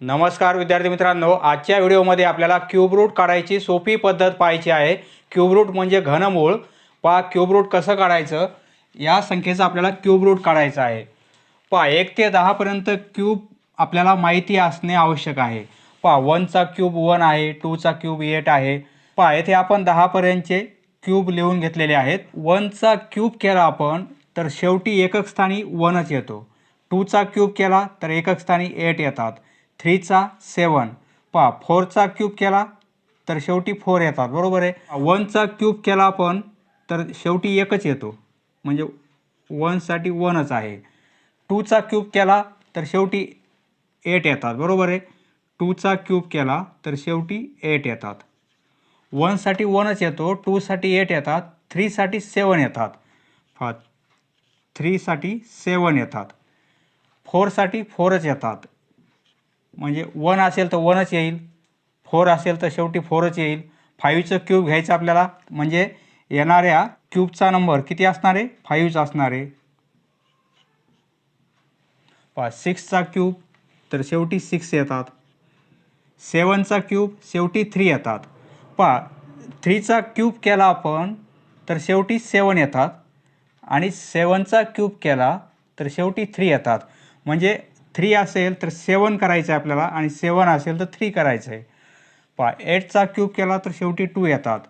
नमस्कार विद्यार्थी मित्रांनो आजच्या व्हिडिओमध्ये आपल्याला क्यूब रूट काढायची सोपी पद्धत पाहायची आहे. क्यूब रूट म्हणजे घनमूळ. पहा क्यूब रूट कसं काढायचं? या संख्येचा आपल्याला क्यूब रूट काढायचा आहे. पहा एक ते दहापर्यंत क्यूब आपल्याला माहिती असणे आवश्यक आहे. पहा वनचा क्यूब वन आहे टूचा क्यूब एट आहे. पहा येथे आपण दहापर्यंतचे क्यूब लिहून घेतलेले आहेत. वनचा क्यूब केला आपण तर शेवटी एकक स्थानी वनच येतो. टूचा क्यूब केला तर एकक स्थानी एट येतात. थ्रीचा सेवन पहा फोरचा क्यूब केला तर शेवटी फोर येतात बरोबर आहे? वनचा क्यूब केला आपण तर शेवटी एकच येतो. म्हणजे वनसाठी वनच आहे. टूचा क्यूब केला तर शेवटी एट येतात बरोबर आहे? टूचा क्यूब केला तर शेवटी एट येतात. वनसाठी वनच येतो टूसाठी एट येतात थ्रीसाठी सेवन येतात. हा थ्रीसाठी सेवन येतात. फोरसाठी फोरच येतात. म्हणजे वन असेल तर वनच येईल फोर असेल तर शेवटी फोरच येईल. फाईव्हचं क्यूब घ्यायचं आपल्याला म्हणजे येणाऱ्या क्यूबचा नंबर किती असणार? आहे फाईव्हच असणार. आहे पहा सिक्सचा क्यूब तर शेवटी सिक्स येतात. सेवनचा क्यूब शेवटी थ्री येतात. पहा थ्रीचा क्यूब केला आपण तर शेवटी सेवन येतात. आणि सेवनचा क्यूब केला तर शेवटी थ्री येतात. म्हणजे थ्री असेल तर सेवन करायचं आहे आपल्याला आणि सेवन असेल तर थ्री करायचं आहे पहा एटचा क्यूब केला तर शेवटी टू येतात.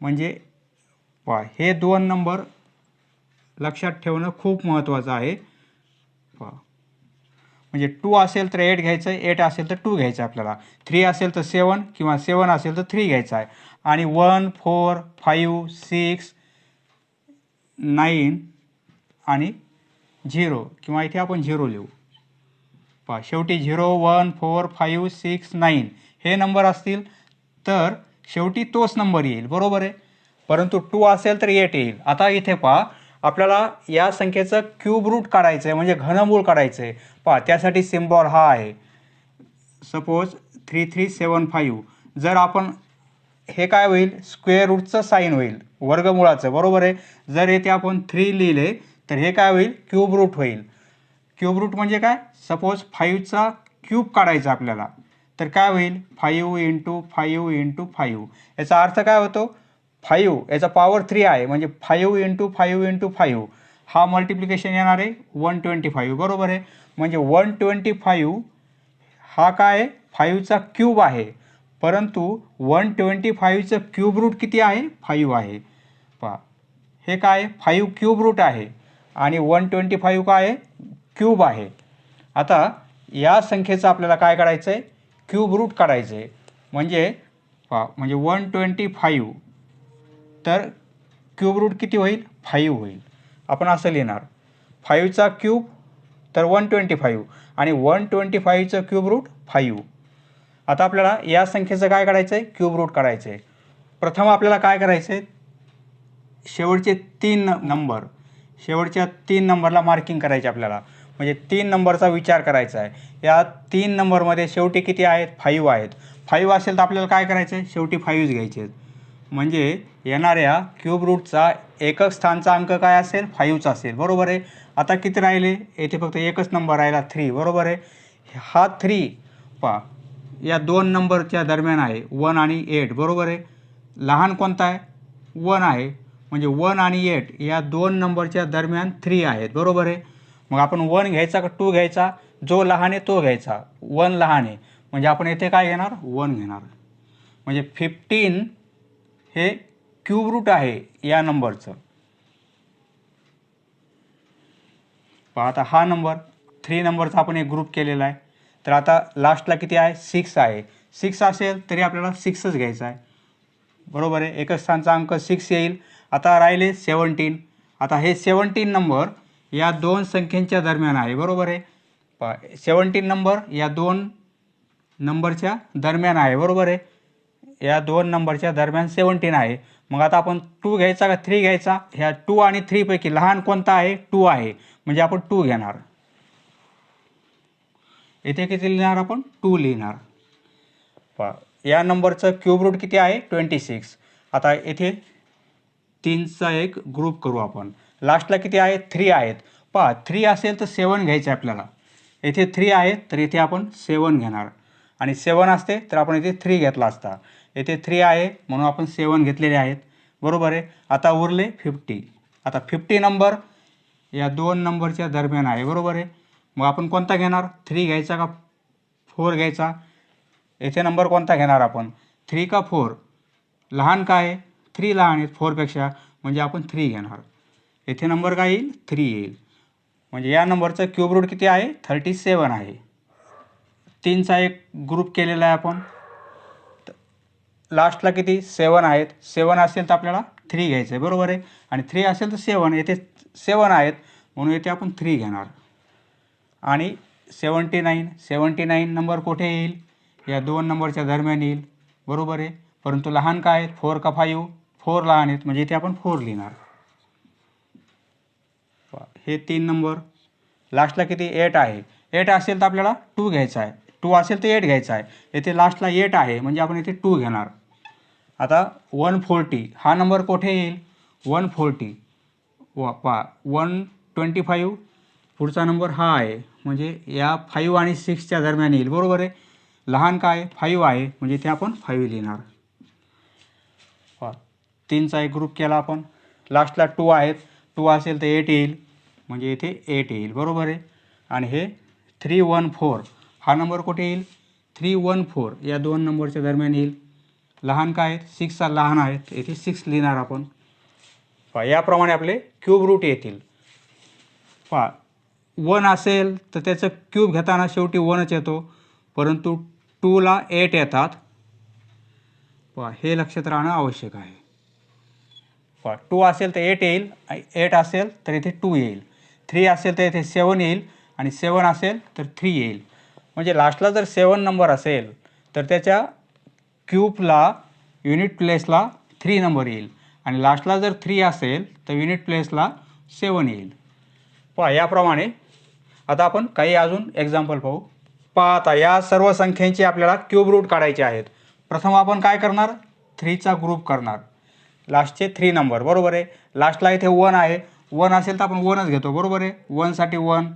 म्हणजे पहा हे दोन नंबर लक्षात ठेवणं खूप महत्त्वाचं आहे. पहा. म्हणजे टू असेल तर एट घ्यायचं आहे एट असेल तर टू घ्यायचं आहे आपल्याला. थ्री असेल तर सेवन किंवा सेवन असेल तर थ्री घ्यायचं आहे आणि one four five six nine आणि झिरो किंवा इथे आपण झिरो लिहू. पहा शेवटी zero one four five six nine हे नंबर असतील तर शेवटी तोच नंबर येईल बरोबर आहे? परंतु टू असेल तर एट येईल. आता इथे पहा आपल्याला या संख्येचं क्यूब रूट काढायचं आहे म्हणजे घनमूळ काढायचं आहे पहा त्यासाठी सिम्बॉल हा आहे. Suppose three three seven five. जर आपण हे काय होईल? स्क्वेअर रूटचं साईन होईल वर्गमुळाचं बरोबर आहे? जर येथे आपण थ्री लिहिले तर हे काय होईल? क्यूब रूट होईल. क्यूब रूट म्हणजे काय? सपोज फाईव्हचा क्यूब काढायचा आपल्याला. तर काय होईल? Five into five into five याचा अर्थ काय होतो? फाईव्ह याचा पॉवर थ्री आहे. म्हणजे five into five into five हा मल्टिप्लिकेशन येणार आहे वन ट्वेंटी फाईव्ह बरोबर आहे? म्हणजे वन ट्वेंटी फाईव्ह हा काय आहे? फाईव्हचा क्यूब आहे. परंतु वन ट्वेंटी फाईव्हचं क्यूब रूट किती आहे? फाईव्ह आहे. पहा. हे काय? फाईव्ह क्यूब रूट आहे. आणि वन ट्वेंटी फाईव्ह काय आहे? क्यूब आहे. आता या संख्येचं आपल्याला काय काढायचं आहे क्यूब रूट काढायचं आहे म्हणजे पा म्हणजे वन ट्वेंटी फाईव्ह. तर क्यूब रूट किती होईल? फाईव्ह होईल. आपण असं लिहिणार. फाईव्हचा क्यूब तर वन ट्वेंटी फाईव्ह. आणि वन ट्वेंटी फाईव्हचं क्यूब रूट फाईव्ह. आता आपल्याला या संख्येचं काय काढायचं आहे क्यूब रूट काढायचं आहे प्रथम आपल्याला काय करायचं आहे शेवटचे तीन नंबर. शेवटच्या तीन नंबरला मार्किंग करायचे आपल्याला. म्हणजे तीन नंबरचा विचार करायचा आहे. या तीन नंबरमध्ये शेवटी किती आहेत? फाईव्ह आहेत. फाईव्ह असेल तर आपल्याला काय करायचं आहे? शेवटी फाईव्हच घ्यायचे आहेत. म्हणजे येणाऱ्या क्यूब रूटचा एकक स्थानचा अंक काय असेल? फाईव्हचा असेल. बरोबर आहे? आता किती राहिले? येथे फक्त एकच नंबर राहिला थ्री बरोबर आहे? हा थ्री पहा. या दोन नंबरच्या दरम्यान आहे. वन आणि एट बरोबर आहे? लहान कोणता आहे? वन आहे. म्हणजे वन आणि एट या दोन नंबरच्या दरम्यान थ्री आहेत. बरोबर आहे? मग आपण वन घ्यायचा का टू घ्यायचा? जो लहान आहे तो घ्यायचा. वन लहान आहे. म्हणजे आपण येथे काय घेणार? वन घेणार. म्हणजे फिफ्टीन हे क्यूब रूट आहे या नंबरचं पहा आता हा नंबर थ्री नंबरचा आपण एक ग्रुप केलेला आहे. तर आता लास्टला किती आहे? सिक्स आहे. सिक्स असेल तरी आपल्याला सिक्सच घ्यायचा आहे. बरोबर आहे? एकच स्थानचा अंक सिक्स येईल. आता राहिले सेवन्टीन आता हे सेवन्टीन नंबर या दोन संख्येच्या दरम्यान आहे बरोबर आहे? पा सेवन्टीन नंबर या दोन नंबरच्या दरम्यान आहे बरोबर आहे? या दोन नंबरच्या दरम्यान सेवन्टीन आहे. मग आता आपण टू घ्यायचा का थ्री घ्यायचा? ह्या टू आणि थ्रीपैकी लहान कोणता आहे? टू आहे. म्हणजे आपण टू घेणार. येथे किती लिहिणार आपण? टू लिहिणार. पा या नंबरचं क्यूब रूट किती आहे? ट्वेंटी सिक्स आता येथे तीनचा एक ग्रुप करू आपण. लास्टला किती आहे थ्री आहेत. पहा थ्री असेल तर सेवन घ्यायचं आहे आपल्याला. येथे थ्री आहे तर इथे आपण सेवन घेणार. आणि सेवन असते तर आपण येथे थ्री घेतला असता. येथे थ्री आहे म्हणून आपण सेवन घेतलेले आहेत. बरोबर आहे? आता उरले फिफ्टी आता फिफ्टी नंबर या दोन नंबरच्या दरम्यान आहे. बरोबर आहे? मग आपण कोणता घेणार? थ्री घ्यायचा का? फोर घ्यायचा. येथे नंबर कोणता घेणार आपण? थ्री का फोर लहान काय आहे? थ्री लहान आहेत फोरपेक्षा म्हणजे आपण थ्री घेणार. येथे नंबर काय येईल? थ्री येईल. म्हणजे या नंबरचं क्यूब रूट किती आहे? थर्टी सेवन आहे. तीनचा एक ग्रुप केलेला आहे आपण. लास्टला किती? सेवन आहेत. सेवन असेल तर आपल्याला थ्री घ्यायचं आहे. बरोबर आहे? आणि थ्री असेल तर सेवन येथे सेवन आहेत. म्हणून येथे आपण थ्री घेणार. आणि seventy nine. Seventy nine number कुठे येईल? या दोन नंबरच्या दरम्यान येईल. बरोबर आहे? परंतु लहान काय आहेत? फोर का फाईव्ह? फोर लहान आहेत. म्हणजे इथे आपण फोर लिहिणार. हे तीन नंबर. लास्टला किती? एट आहे. एट असेल तर आपल्याला टू घ्यायचा आहे. टू असेल तर एट घ्यायचा आहे. येथे लास्टला एट आहे म्हणजे आपण इथे टू घेणार. आता वन फोर्टी हा नंबर कुठे येईल? वन फोर्टी वा पा वन ट्वेंटी फाईव्ह पुढचा नंबर हा आहे. म्हणजे या फाईव्ह आणि सिक्सच्या दरम्यान येईल. बरोबर आहे? लहान काय? फाईव्ह आहे. म्हणजे ते आपण फाईव्ह लिहिणार. तीनचा एक ग्रुप केला आपण. लास्टला टू आहेत. टू असेल तर एट येईल. म्हणजे इथे एट येईल. बरोबर आहे? आणि हे थ्री वन फोर हा नंबर कुठे येईल? थ्री वन फोर या दोन नंबरच्या दरम्यान येईल. लहान काय आहेत? सिक्सचा लहान आहेत. येथे सिक्स लिहिणार आपण. पहा याप्रमाणे आपले क्यूब रूट येतील. पहा वन असेल तर त्याचं क्यूब घेताना शेवटी वनच येतो. परंतु टूला एट येतात. पहा हे लक्षात राहणं आवश्यक आहे. पहा टू असेल तर एट येईल. एट असेल तर इथे टू येईल. थ्री असेल तर इथे सेवन येईल आणि सेवन असेल तर थ्री येईल. म्हणजे लास्टला जर सेवन नंबर असेल तर त्याच्या क्यूबला युनिट प्लेसला थ्री नंबर येईल. आणि लास्टला जर थ्री असेल तर युनिट प्लेसला सेवन येईल. पहा याप्रमाणे आता आपण काही अजून एक्झाम्पल पाहू. पहा आता या सर्व संख्यांची आपल्याला क्यूब रूट काढायचे आहेत. प्रथम आपण काय करणार? थ्रीचा ग्रुप करणार. लास्टचे थ्री नंबर बरोबर आहे? लास्टला इथे वन आहे. वन असेल तर आपण वनच घेतो बरोबर आहे? वनसाठी वन.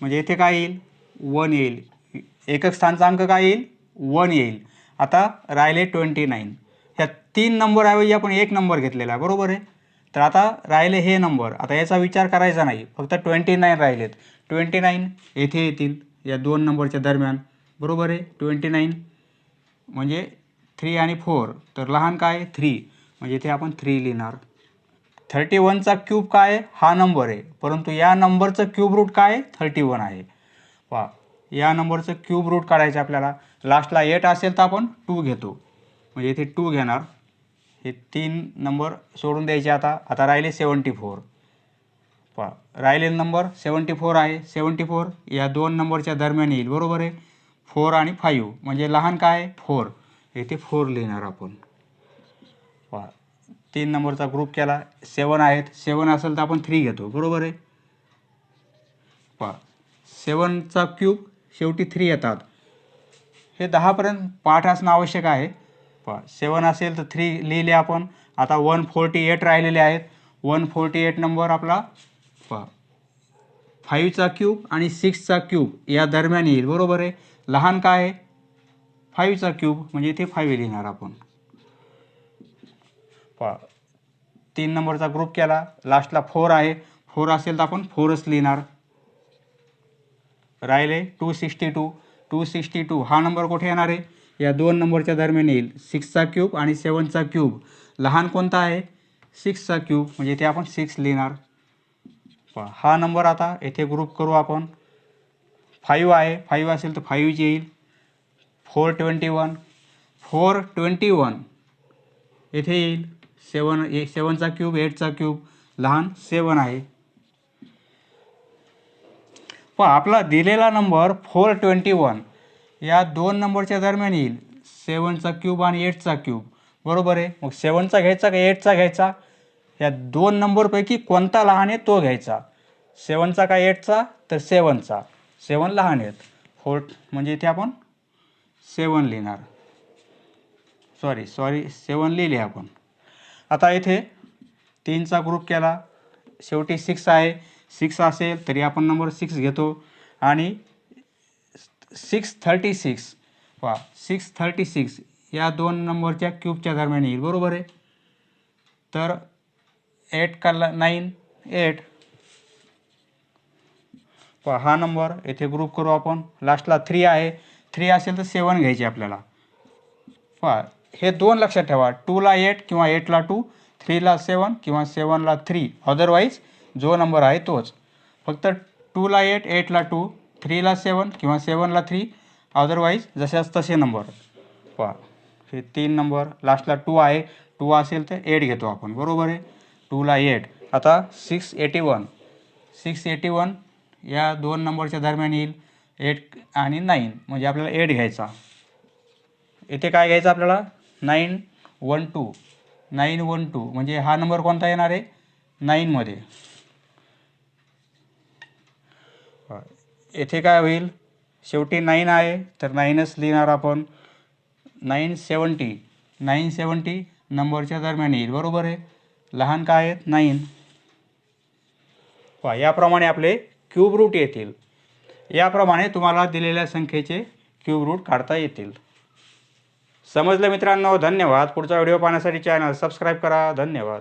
म्हणजे येथे काय येईल? वन येईल. एकक स्थानचा अंक काय येईल? वन येईल. आता राहिले ट्वेंटी नाईन ह्या तीन नंबरऐवजी आपण एक नंबर घेतलेला आहे बरोबर आहे? तर आता राहिले हे नंबर. आता याचा विचार करायचा नाही. फक्त ट्वेंटी नाईन राहिलेत. ट्वेंटी नाईन येथे येतील या दोन नंबरच्या दरम्यान. बरोबर आहे? ट्वेंटी नाईन म्हणजे थ्री आणि फोर तर लहान काय? थ्री म्हणजे इथे आपण थ्री लिहिणार. थर्टी वनचा क्यूब काय आहे? हा नंबर आहे. परंतु या नंबरचं क्यूब रूट काय थर्टी वन आहे. पहा या नंबरचं क्यूब रूट काढायचं आपल्याला. लास्टला एट असेल तर आपण टू घेतो. म्हणजे इथे टू घेणार. हे तीन नंबर सोडून द्यायचे आता. आता राहिले सेवन्टी फोर पहा राहिलेला नंबर सेवन्टी फोर आहे. सेवन्टी फोर या दोन नंबरच्या दरम्यान येईल. बरोबर आहे? फोर आणि फाईव्ह म्हणजे लहान काय फोर येथे फोर लिहिणार आपण. पहा तीन नंबरचा ग्रुप केला. सेवन आहेत. सेवन असेल तर आपण थ्री घेतो. बरोबर आहे? पहा. सेवनचा क्यूब शेवटी थ्री येतात. हे दहापर्यंत पाठ असणं आवश्यक आहे. पहा. सेवन असेल तर थ्री लिहिले आपण. आता वन फोर्टी एट राहिलेले आहेत. वन फोर्टी एट नंबर आपला पहा. फाईव्हचा क्यूब आणि सिक्सचा क्यूब या दरम्यान येईल. बरोबर आहे? लहान काय आहे? फाईव्हचा क्यूब म्हणजे इथे फाईव्ह लिहिणार आपण. पहा तीन नंबरचा ग्रुप केला. लास्टला फोर आहे. फोर असेल तर आपण फोरच लिहिणार. राहिले two sixty two two sixty two हा नंबर कुठे येणार आहे? या दोन नंबरच्या दरम्यान येईल. सिक्सचा क्यूब आणि सेवनचा क्यूब लहान कोणता आहे? सिक्सचा क्यूब म्हणजे ते आपण सिक्स लिहिणार. हा नंबर आता येथे ग्रुप करू आपण. फाईव्ह आहे. फाईव्ह असेल तर फाईव्ह येईल. Four twenty one four twenty one येथे येईल. सेवन ए सेवनचा क्यूब एटचा क्यूब लहान सेवन आहे. पण आपला दिलेला नंबर फोर ट्वेंटी वन या दोन नंबरच्या दरम्यान येईल. सेवनचा क्यूब आणि एटचा क्यूब बरोबर आहे? मग सेवनचा घ्यायचा का एटचा घ्यायचा? या दोन नंबरपैकी कोणता लहान आहे तो घ्यायचा. सेवनचा का एटचा तर सेवनचा. सेवन लहान आहेत. फोर म्हणजे इथे आपण सेवन लिहिणार. सॉरी सॉरी सेवन लिहिले आपण. आता येथे तीनचा ग्रुप केला. शेवटी सिक्स आहे. सिक्स असेल तरी आपण नंबर सिक्स घेतो. आणि सिक्स थर्टी सिक्स वा सिक्स थर्टी सिक्स या दोन नंबरच्या क्यूबच्या दरम्यान येईल. बरोबर आहे? तर एट काला नाईन एट पहा हा नंबर येथे ग्रुप करू आपण. लास्टला थ्री आहे. थ्री असेल तर सेवन घ्यायची आपल्याला. पहा हे दोन लक्षात ठेवा. टूला एट किंवा एटला टू थ्रीला सेवन किंवा सेवनला थ्री अदरवाईज जो नंबर आहे तोच. फक्त टूला एट एटला टू थ्रीला सेवन किंवा सेवनला थ्री अदरवाईज जशाच तसे नंबर पहा. हे तीन नंबर लास्टला टू आहे. टू असेल तर एट घेतो आपण. बरोबर आहे? टूला एट आता six eighty one six eighty one या दोन नंबरच्या दरम्यान येईल. एट आणि नाईन म्हणजे आपल्याला एट घ्यायचा. इथे काय घ्यायचं आपल्याला? Nine one two. Nine one two. म्हणजे हा नंबर कोणता येणार आहे? नाईनमध्ये येथे काय होईल? शेवटी नाईन आहे तर नाईनच लिहिणार आपण. Nine seventy. नाईन सेवन्टी नंबरच्या दरम्यान येईल. बरोबर आहे? लहान काय आहेत? नाईन. वा याप्रमाणे आपले क्यूब रूट येतील. याप्रमाणे तुम्हाला दिलेल्या संख्येचे क्यूब रूट काढता येतील. समजलं मित्रांनो धन्यवाद. पुढचा व्हिडिओ पाहण्यासाठी चॅनल सबस्क्राईब करा. धन्यवाद.